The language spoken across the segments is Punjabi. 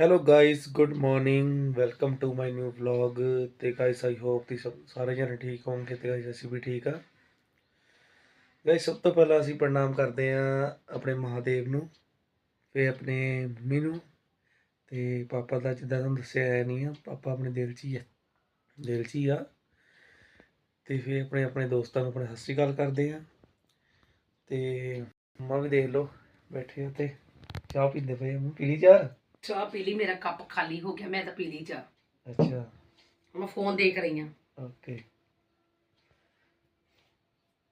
Hello guys good morning welcome to my new vlog ਤੇ ਗਾਇਸ ਆਈ ਹੋਪ ਤੁਸੀਂ ਸਭ ਸਾਰੇ ਜਣੇ ਠੀਕ ਹੋਵੋਗੇ ਤੇ ਗਾਇਸ ਅਸੀਂ ਵੀ ਠੀਕ ਆ ਗਾਇਸ ਸਭ ਤੋਂ ਪਹਿਲਾਂ ਅਸੀਂ ਪ੍ਰਣਾਮ ਕਰਦੇ ਆ ਆਪਣੇ ਮਹਾਦੇਵ ਨੂੰ ਫਿਰ ਆਪਣੇ ਮੰਮੀ ਨੂੰ ਤੇ ਪਾਪਾ ਦਾ ਜਿੱਦਾਂ ਤੁਹਾਨੂੰ ਦੱਸਿਆ ਹੈ ਨਹੀਂ ਆ, ਪਾਪਾ ਆਪਣੇ ਦਿਲ 'ਚ ਹੀ ਆ। ਦਿਲ 'ਚ ਹੀ ਆ। ਤੇ ਫਿਰ ਆਪਣੇ ਆਪਣੇ ਦੋਸਤਾਂ ਨੂੰ ਆਪਣੇ ਸਤਿ ਸ਼੍ਰੀ ਅਕਾਲ ਕਰਦੇ ਆ ਤੇ ਮੰਮਾ ਵੀ ਦੇਖ ਲਓ, ਬੈਠੇ ਆ ਤੇ ਚਾਹ ਪੀਂਦੇ ਪਏ ਆ। ਪੀ ਲਈ ਚਾਹ? ਚਾਹ ਪੀ ਲਈ ਮੇਰਾ ਕੱਪ ਖਾਲੀ ਹੋ ਗਿਆ ਮੈਂ ਤਾਂ ਪੀ ਲਈ ਚਾਹ। ਅੱਛਾ। ਮੈਂ ਫੋਨ ਦੇਖ ਰਹੀ ਹਾਂ। ਓਕੇ।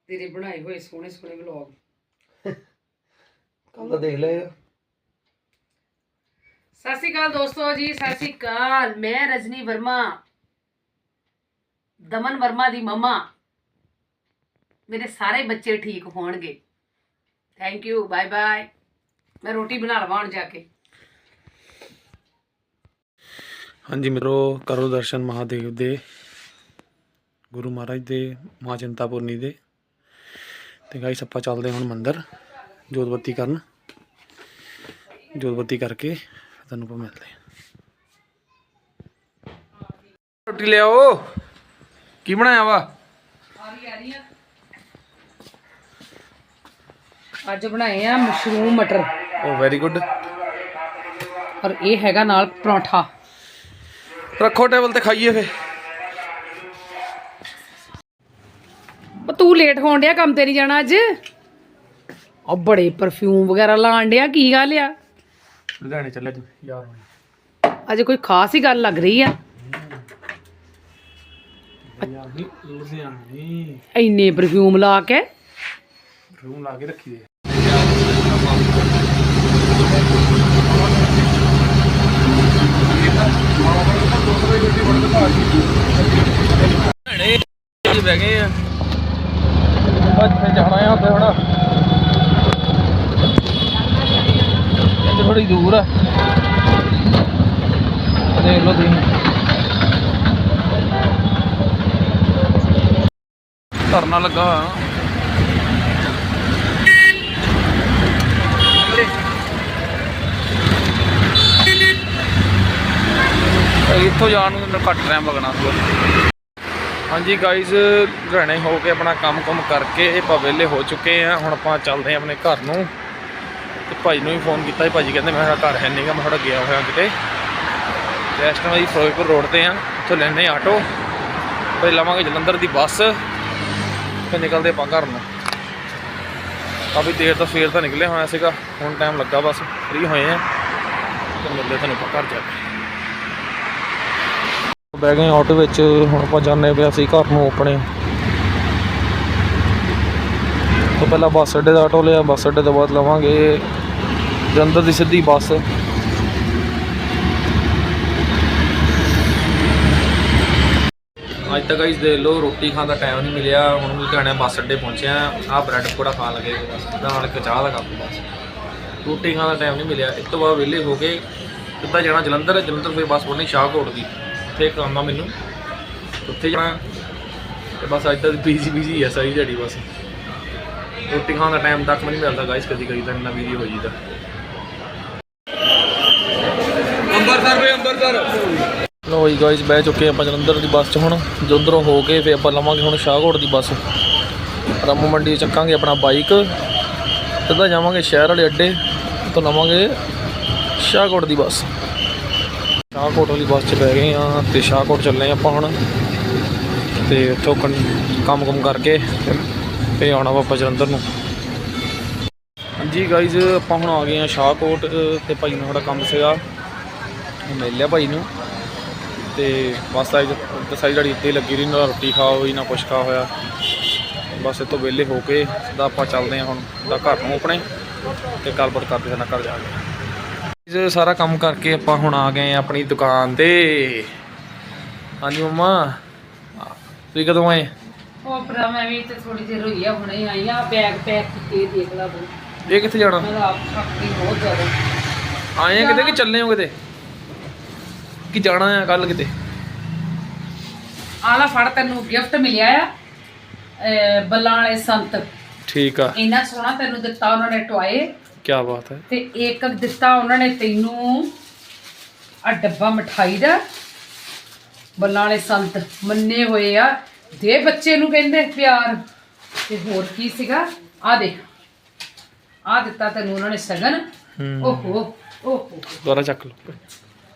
ਤੇਰੇ ਬਣਾਏ ਹੋਏ ਸੋਹਣੇ ਸੋਹਣੇ ਵਲੌਗ। ਕੱਲ ਦਾ ਦੇਖ ਲਿਆ। ਸਤਿ ਸ਼੍ਰੀ ਅਕਾਲ ਦੋਸਤੋ ਜੀ ਸਤਿ ਸ਼੍ਰੀ ਅਕਾਲ। ਮੈਂ ਰਜਨੀ ਵਰਮਾ ਦਮਨ ਵਰਮਾ ਦੀ ਮਮਾ। ਮੇਰੇ ਸਾਰੇ ਬੱਚੇ ਠੀਕ ਹੋਣਗੇ। ਥੈਂਕ ਯੂ ਬਾਏ ਬਾਏ ਮੈਂ ਰੋਟੀ ਬਣਾ ਲਵਾਂ ਹੁਣ ਜਾ ਕੇ। ਹਾਂਜੀ ਮਿੱਤਰੋ ਕਰੋ ਦਰਸ਼ਨ ਮਹਾਦੇਵ ਦੇ ਗੁਰੂ ਮਹਾਰਾਜ ਦੇ ਮਾਂ ਚਿੰਤਾਪੁਰਨੀ ਦੇ। ਤੇ ਗਾਇਸ ਆਪਾਂ ਚੱਲਦੇ ਹੁਣ ਮੰਦਿਰ ਜੋਤਬੱਤੀ ਕਰਨ। ਜੋਤਬੱਤੀ ਕਰਕੇ ਤੁਹਾਨੂੰ ਆਪਾਂ ਮਿਲਦੇ ਰੋਟੀ ਲਿਆਓ। ਕੀ ਬਣਾਇਆ ਵਾ? ਅੱਜ ਬਣਾਏ ਆ ਮਸ਼ਰੂਮ ਮਟਰ। ਓ ਵੈਰੀ ਗੁੱਡ ਔਰ ਇਹ ਹੈਗਾ ਨਾਲ ਪਰੌਂਠਾ। ਰੱਖੋ ਟੇਬਲ ਤੇ ਖਾਈਏ ਫੇ ਉਹ ਤੂੰ ਲੇਟ ਹੋਣ ਡਿਆ ਕੰਮ ਤੇ ਨਹੀਂ ਜਾਣਾ ਅੱਜ? ਉਹ ਬੜੇ ਪਰਫਿਊਮ ਵਗੈਰਾ ਲਾਣ ਡਿਆ ਕੀ ਗੱਲ ਆ? ਲੁਧਿਆਣੇ ਚੱਲੇ ਤੂੰ ਯਾਰ ਅੱਜ ਕੋਈ ਖਾਸ ਹੀ ਗੱਲ ਲੱਗ ਰਹੀ ਆ। ਲੁਧਿਆਣੇ। ਇੰਨੇ ਪਰਫਿਊਮ ਲਾ ਕੇ। ਰੂਮ ਲਾ ਕੇ ਰੱਖੀ ਦੇ। ਬਹਿ ਗਏ ਆ। ਅੱਛਾ ਜਾਣਾ ਆ ਉੱਥੇ ਹੁਣ। ਇੱਥੇ ਥੋੜੀ ਦੂਰ ਆ। ਦੇਖ ਲਓ ਤੁਸੀਂ। ਧਰਨਾ ਲੱਗਾ ਹੋਇਆ। ਇੱਥੋਂ ਜਾਣ ਨੂੰ ਘੱਟ ਟਾਈਮ ਲੱਗਣਾ। ਸੀ ਹਾਂਜੀ ਗਾਇਜ਼ ਘਰਣੇ ਹੋ ਕੇ ਆਪਣਾ ਕੰਮ-ਕੁਮ ਕਰਕੇ ਇਹ ਆਪਾਂ ਵਿਹਲੇ ਹੋ ਚੁੱਕੇ ਆ ਹੁਣ ਆਪਾਂ ਚੱਲਦੇ ਆ ਆਪਣੇ ਘਰ ਨੂੰ। ਤੇ ਭਾਈ ਨੂੰ ਵੀ ਫੋਨ ਕੀਤਾ ਸੀ ਭਾਜੀ ਕਹਿੰਦੇ ਮੈਂ ਕਿਹਾ ਘਰ ਹੈ ਨਹੀਂਗਾ ਮੈਂ ਥੋੜਾ ਗਿਆ ਹੋਇਆ ਕਿਤੇ। ਤੇ ਇਸ ਟਾਈਮ ਅਸੀਂ ਫਿਰੋਜ਼ਪੁਰ ਰੋਡ ਤੇ ਆ ਉੱਥੋਂ ਲੈਣੇ ਆਟੋ ਫਿਰ ਲਵਾਂਗੇ ਜਲੰਧਰ ਦੀ ਬੱਸ, ਫਿਰ ਨਿਕਲਦੇ ਆਪਾਂ ਘਰ ਨੂੰ। ਕਾਫੀ ਦੇਰ ਤੋਂ ਸਵੇਰ ਦਾ ਨਿਕਲੇ ਹੋਇਆ ਸੀਗਾ, ਹੁਣ ਟਾਈਮ ਲੱਗਾ ਬਸ ਫ੍ਰੀ ਹੋਏ ਆ ਤੇ ਮਿਲਦੇ ਤੁਹਾਨੂੰ ਆਪਾਂ ਘਰ ਜਾ ਕੇ। ਬਹਿ ਗਏ ਆਟੋ ਵਿੱਚ, ਹੁਣ ਆਪਾਂ ਜਾਂਦੇ ਪਏ ਸੀ ਘਰ ਨੂੰ ਆਪਣੇ। ਤੋਂ ਪਹਿਲਾਂ ਬੱਸ ਅੱਡੇ ਦਾ ਆਟੋ ਲਿਆ, ਬੱਸ ਅੱਡੇ ਤੋਂ ਬਾਅਦ ਲਵਾਂਗੇ ਜਲੰਧਰ ਦੀ ਸਿੱਧੀ ਬੱਸ। ਅੱਜ ਤੱਕ ਗਾਇਸ ਦੇਖ ਲਓ, ਰੋਟੀ ਖਾਣ ਦਾ ਟਾਈਮ ਨਹੀਂ ਮਿਲਿਆ, ਹੁਣ ਲੁਧਿਆਣੇ ਬੱਸ ਅੱਡੇ ਪਹੁੰਚਿਆ ਆ ਬ੍ਰੈਡ ਪਕੌੜਾ ਖਾਣ ਲੱਗੇ ਬਸ ਨਾਲ ਇੱਕ ਚਾਹ ਦਾ ਕੱਪ ਬਸ। ਰੋਟੀ ਖਾਣ ਦਾ ਟਾਈਮ ਨਹੀਂ ਮਿਲਿਆ ਇਸ ਤੋਂ ਬਾਅਦ ਵਿਹਲੇ ਹੋ ਕੇ ਸਿੱਧਾ ਜਾਣਾ ਜਲੰਧਰ ਜਲੰਧਰ ਫਿਰ ਬੱਸ ਫੜਨੀ ਸ਼ਾਹਕੋਟ ਦੀ। ਉੱਥੇ ਕੰਮ ਆ ਮੈਨੂੰ। ਉੱਥੇ ਜਾਣਾ ਤੇ ਬਸ ਅੱਜ ਤੱਕ ਬੀਜੀ ਬੀਜੀ ਹੈ ਸਾਰੀ ਦਿਹਾੜੀ ਬਸ। ਰੋਟੀ ਖਾਣ ਦਾ ਟਾਈਮ ਤੱਕ ਮੈਨੂੰ ਨਹੀਂ ਮਿਲਦਾ ਗਾਇਸ ਕਦੀ ਕਦੀ ਤਾਂ ਇੰਨਾ ਬੀਜੀ ਹੋ ਜੀਦਾ ਅੰਬਰਸਰ ਵੇ ਅੰਬਰਸਰ। ਲੋ ਜੀ ਗਾਇਸ ਬਹਿ ਚੁੱਕੇ ਆਪਾਂ ਜਲੰਧਰ ਦੀ ਬੱਸ 'ਚ ਹੁਣ। ਜਲੰਧਰੋਂ ਹੋ ਕੇ ਫਿਰ ਆਪਾਂ ਲਵਾਂਗੇ ਹੁਣ ਸ਼ਾਹਕੋਟ ਦੀ ਬੱਸ। ਰਾਮੂ ਮੰਡੀ ਚੱਕਾਂਗੇ ਆਪਣਾ ਬਾਈਕ ਸਿੱਧਾ ਜਾਵਾਂਗੇ ਸ਼ਹਿਰ ਵਾਲੇ ਅੱਡੇ ਤੋਂ ਲਵਾਂਗੇ ਸ਼ਾਹਕੋਟ ਦੀ ਬੱਸ। ਸ਼ਾਹਕੋਟ ਵਾਲੀ ਬੱਸ 'ਚ ਬਹਿ ਗਏ ਆ ਤੇ ਸ਼ਾਹਕੋਟ ਚੱਲੇ ਆਪਾਂ ਹੁਣ। ਤੇ ਉੱਥੋਂ ਕੰਮ ਕੁਮ ਕਰਕੇ ਤੇ ਆਉਣਾ ਵਾਪਸ ਜਲੰਧਰ ਨੂੰ। ਹਾਂਜੀ ਗਾਇਜ਼ ਆਪਾਂ ਹੁਣ ਆ ਗਏ ਆ ਸ਼ਾਹਕੋਟ, ਤੇ ਭਾਈ ਨੂੰ ਥੋੜਾ ਕੰਮ ਸੀਗਾ। ਮਿਲ ਲਿਆ ਭਾਈ ਨੂੰ। ਤੇ ਬਸ ਅੱਜ ਸਾਰੀ ਦਿਹਾੜੀ ਇੱਥੇ ਹੀ ਲੱਗੀ ਰਹੀ, ਨਾ ਰੋਟੀ ਖਾ ਹੋਈ ਨਾ ਕੁਛ ਖਾ ਹੋਇਆ। ਬਸ ਇਹ ਤੋਂ ਵਿਹਲੇ ਹੋ ਕੇ ਸਿੱਧਾ ਆਪਾਂ ਚੱਲਦੇ ਹਾਂ ਹੁਣ ਦਾ ਘਰ ਨੂੰ ਆਪਣੇ, ਤੇ ਗੱਲਬਾਤ ਕਰਦੇ ਹਾਂ ਘਰ ਜਾ ਕੇ। ਇਹ ਸਾਰਾ ਕੰਮ ਕਰਕੇ ਆਪਾਂ ਹੁਣ ਆ ਗਏ ਹਾਂ ਆਪਣੀ ਦੁਕਾਨ ਤੇ। ਹਾਂਜੀ ਮੰਮਾ ਤੁਸੀਂ ਕਦੋਂ ਆਏ? ਉਹ ਭਰਾ ਮੈਂ ਵੀ ਤੇ ਥੋੜੀ ਦੇਰ ਹੋਈ ਆ ਹੁਣੇ ਆਈ ਆ ਬੈਗ ਪੈਕ ਕੀਤੇ ਦੇਖ ਲਾ ਬਈ ਇਹ ਕਿੱਥੇ ਜਾਣਾ? ਮੈਂ ਤਾਂ ਆਪ ਥੱਕ ਗਈ ਬਹੁਤ ਜ਼ਿਆਦਾ। ਆਏ ਆ ਕਿਤੇ ਕਿ ਚੱਲੇ ਹੋ ਕਿਤੇ? ਕਿ ਜਾਣਾ ਆ ਕੱਲ ਕਿਤੇ? ਆਲਾ ਫੜ ਤੈਨੂੰ ਗਿਫਟ ਮਿਲਿਆ ਆ ਬੱਲਾਂ ਵਾਲੇ ਸੰਤ। ਠੀਕ ਆ। ਇੰਨਾ ਸੋਹਣਾ ਤੈਨੂੰ ਦਿੱਤਾ ਉਹਨਾਂ ਨੇ ਟੋਏ ਕੀ ਬਾਤ ਹੈ। ਤੇ ਇੱਕ ਦਿੱਤਾ ਉਹਨਾਂ ਨੇ ਤੈਨੂੰ। ਆ ਡੱਬਾ ਮਠਾਈ ਦਾ। ਬੱਲਾਂ ਵਾਲੇ ਸੰਤ ਮੰਨੇ ਹੋਏ ਆ। ਦੇ ਬੱਚੇ ਨੂੰ ਕਹਿੰਦੇ ਪਿਆਰ। ਤੇ ਹੋਰ ਕੀ ਸੀਗਾ? ਆ ਦੇਖ। ਆ ਦਿੱਤਾ ਤੈਨੂੰ ਉਹਨਾਂ ਨੇ ਸਗਨ। ਓਹੋ ਓਹੋ। ਦੁਬਾਰਾ ਚੱਕ ਲਓ।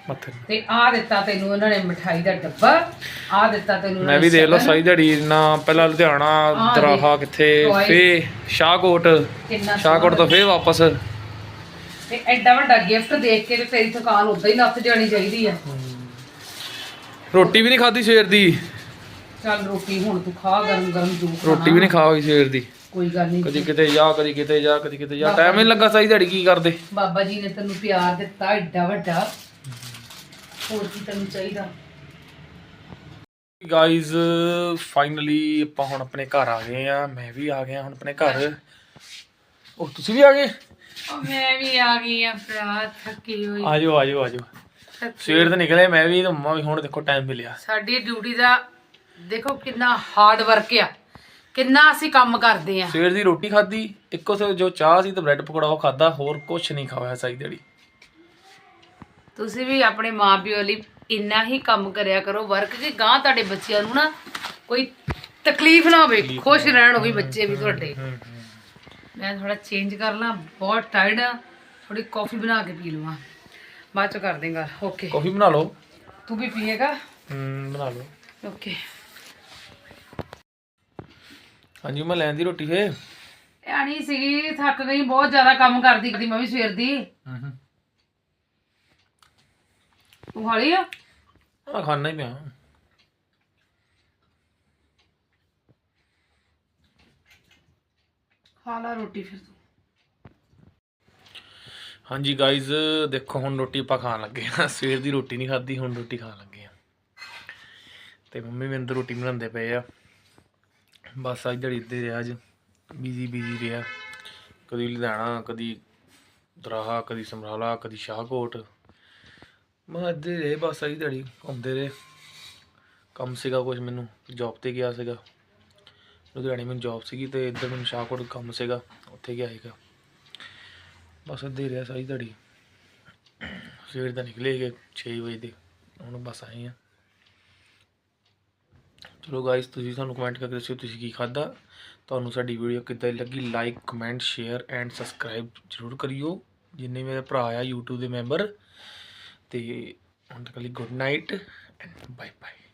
ਮੱਥੇ ਨੂੰ। ਤੇ ਆ ਦਿੱਤਾ ਤੈਨੂੰ ਉਹਨਾਂ ਨੇ ਮਠਾਈ ਦਾ ਡੱਬਾ ਆ ਦਿੱਤਾ ਤੈਨੂੰ ਮੈਂ ਵੀ ਦੇਖ ਲਓ। ਸਾਈ ਦਿਹਾੜੀ ਨਾ ਪਹਿਲਾਂ ਲੁਧਿਆਣਾ। ਦਰਾਹਾ ਕਿੱਥੇ ਟੋਏ। ਫੇ ਸ਼ਾਹਕੋਟ। ਕਿੰਨਾ ਸ਼ਾਹਕੋਟ ਤੋਂ ਫੇ ਵਾਪਸ। ਤੇ ਐਡਾ ਵੱਡਾ ਗਿਫਟ ਦੇਖ ਕੇ ਤੇ ਤੇਰੀ ਥਕਾਨ ਉਦਾਂ ਹੀ ਨੱਥ ਜਾਣੀ ਚਾਹੀਦੀ ਆ। ਰੋਟੀ ਵੀ ਨਹੀਂ ਖਾਧੀ ਸਵੇਰ ਦੀ? ਚੱਲ ਰੋਟੀ ਹੁਣ ਤੂੰ ਖਾ ਗਰਮ ਗਰਮ ਜੂਸ ਰੋਟੀ ਵੀ ਨਹੀਂ ਖਾ ਹੋਈ ਸਵੇਰ ਦੀ। ਕੋਈ ਗੱਲ ਨਹੀਂ। ਕਦੀ ਕਿਤੇ ਜਾ ਕਦੀ ਕਿਤੇ ਜਾ ਕਦੀ ਕਿਤੇ ਜਾ। ਟਾਈਮ ਹੀ ਨੀ ਲੱਗਾ ਸਾਈ ਦਿਹਾੜੀ ਕੀ ਕਰਦੇ। ਬਾਬਾ ਜੀ ਨੇ ਤੈਨੂੰ ਪਿਆਰ ਦਿੱਤਾ ਐਡਾ ਵੱਡਾ। ਹੋਰ ਕੀ ਤੈਨੂੰ ਚਾਹੀਦਾ? ਗਾਇਜ਼ ਫਾਈਨਲੀ ਆਪਾਂ ਹੁਣ ਆਪਣੇ ਘਰ ਆ ਗਏ ਆ ਮੈਂ ਵੀ ਆ ਗਿਆ ਹੁਣ ਆਪਣੇ ਘਰ। ਉਹ ਤੁਸੀਂ ਵੀ ਆ ਗਏ? ਮੈਂ ਵੀ ਆ ਗਈ ਆ ਭਰਾ ਥੱਕੀ ਹੋਈ। ਆਜੋ ਆਜੋ ਆਜੋ। ਸਵੇਰ ਤੇ ਨਿਕਲੇ ਮੈਂ ਵੀ ਤੇ ਮੰਮਾ ਵੀ ਹੁਣ ਦੇਖੋ ਟਾਈਮ ਮਿਲਿਆ। ਸਾਡੀ ਡਿਊਟੀ ਦਾ ਦੇਖੋ ਕਿੰਨਾ ਹਾਰਡ ਵਰਕ ਆ। ਕਿੰਨਾ ਅਸੀਂ ਕੰਮ ਕਰਦੇ ਆ ਸਵੇਰ ਦੀ ਰੋਟੀ ਖਾਧੀ ਇੱਕੋ ਸੇ ਜੋ ਚਾਹ ਸੀ ਤੇ ਬ੍ਰੈਡ ਪਕੌੜਾ ਉਹ ਖਾਦਾ ਹੋਰ ਕੁਝ ਨਹੀਂ ਖਾਇਆ ਸਾਈ ਦਿਹਾੜੀ। ਤੁਸੀਂ ਵੀ ਆਪਣੇ ਮਾਪਿਓ ਲਈ ਇੰਨਾ ਹੀ ਕੰਮ ਕਰਿਆ ਕਰੋ। ਵਰਕ ਕਿ ਗਾਂ ਤੁਹਾਡੇ ਬੱਚਿਆਂ ਨੂੰ ਨਾ ਕੋਈ ਤਕਲੀਫ ਨਾ ਹੋਵੇ। ਖੁਸ਼ ਰਹਿਣ ਉਹ ਵੀ ਬੱਚੇ ਵੀ ਤੁਹਾਡੇ। ਮੈਂ ਥੋੜਾ ਚੇਂਜ ਕਰ ਲਾਂ ਬਹੁਤ ਟਾਇਰਡ ਆ। ਥੋੜੀ ਕਾਫੀ ਬਣਾ ਕੇ ਪੀ ਲਵਾਂ। ਬਾਅਦ ਚ ਕਰ ਦੇਂਗਾ ਓਕੇ ਕਾਫੀ ਬਣਾ ਲਓ। ਤੂੰ ਵੀ ਪੀਏਗਾ? ਹੂੰ ਬਣਾ ਲਓ। ਓਕੇ ਹਾਂਜੀ ਮੈਂ ਲੈਣ ਦੀ ਰੋਟੀ ਫੇ ਆਣੀ ਸੀਗੀ ਥੱਕ ਗਈ ਬਹੁਤ ਜ਼ਿਆਦਾ ਕੰਮ ਕਰਦੀ ਕਰਦੀ ਮੈਂ ਵੀ ਸਵੇਰ ਦੀ। ਤੂੰ ਹਾਲੀ ਆ? ਆ ਖਾਣਾ ਹੀ ਪਿਆ। ਖਾ ਲਾ ਰੋਟੀ ਫਿਰ ਤੂੰ। ਹਾਂਜੀ ਗਾਇਜ਼ ਦੇਖੋ ਹੁਣ ਰੋਟੀ ਆਪਾਂ ਖਾਣ ਲੱਗੇ ਆ। ਸਵੇਰ ਦੀ ਰੋਟੀ ਨਹੀਂ ਖਾਧੀ ਹੁਣ ਰੋਟੀ ਖਾਣ ਲੱਗੇ ਆ। ਤੇ ਮੰਮੀ ਅੰਦਰ ਰੋਟੀ ਬਣਾਉਂਦੇ ਪਏ ਆ। ਬਸ ਅੱਜ ਦਿਹਾੜੀ ਹੀ ਰਿਹਾ ਅੱਜ। ਬੀਜ਼ੀ ਬੀਜ਼ੀ ਰਿਹਾ। ਕਦੀ ਲੁਧਿਆਣਾ ਕਦੀ ਦਰਾਹਾ ਕਦੀ ਸਮਰਾਲਾ ਕਦੀ ਸ਼ਾਹਕੋਟ। ਮੈਂ ਇੱਦਾਂ ਹੀ ਰਹੇ ਬਸ ਅੱਜ ਦਿਹਾੜੀ ਘੁੰਮਦੇ ਰਹੇ। ਕੰਮ ਸੀਗਾ ਕੁਝ ਮੈਨੂੰ ਜੌਬ ਤੇ ਗਿਆ ਸੀਗਾ। ਲੁਧਿਆਣੇ ਮੈਨੂੰ ਜੌਬ ਸੀਗੀ ਤੇ ਇੱਧਰ ਮੈਨੂੰ ਸ਼ਾਹਕੋਟ ਕੰਮ ਸੀਗਾ, ਉੱਥੇ ਗਿਆ ਸੀਗਾ। ਬਸ ਇੱਦਾਂ ਹੀ ਰਿਹਾ ਸਾਰੀ ਦਿਹਾੜੀ। ਸਵੇਰ ਦਾ ਨਿਕਲੇ ਗਏ 6 ਵਜੇ ਦੇ, ਹੁਣ ਬਸ ਆਏ ਆ ਚਲੋ ਗਾਇਸ ਤੁਸੀਂ ਸਾਨੂੰ ਕਮੈਂਟ ਕਰਕੇ ਦੱਸਿਓ ਤੁਸੀਂ ਕੀ ਖਾਦਾ ਤੁਹਾਨੂੰ ਸਾਡੀ ਵੀਡੀਓ ਕਿੱਦਾਂ ਦੀ ਲੱਗੀ? Like comment share and subscribe ਜ਼ਰੂਰ ਕਰਿਓ। ਜਿੰਨੇ ਮੇਰੇ ਭਰਾ ਆ YouTube ਦੇ member the want good night and bye bye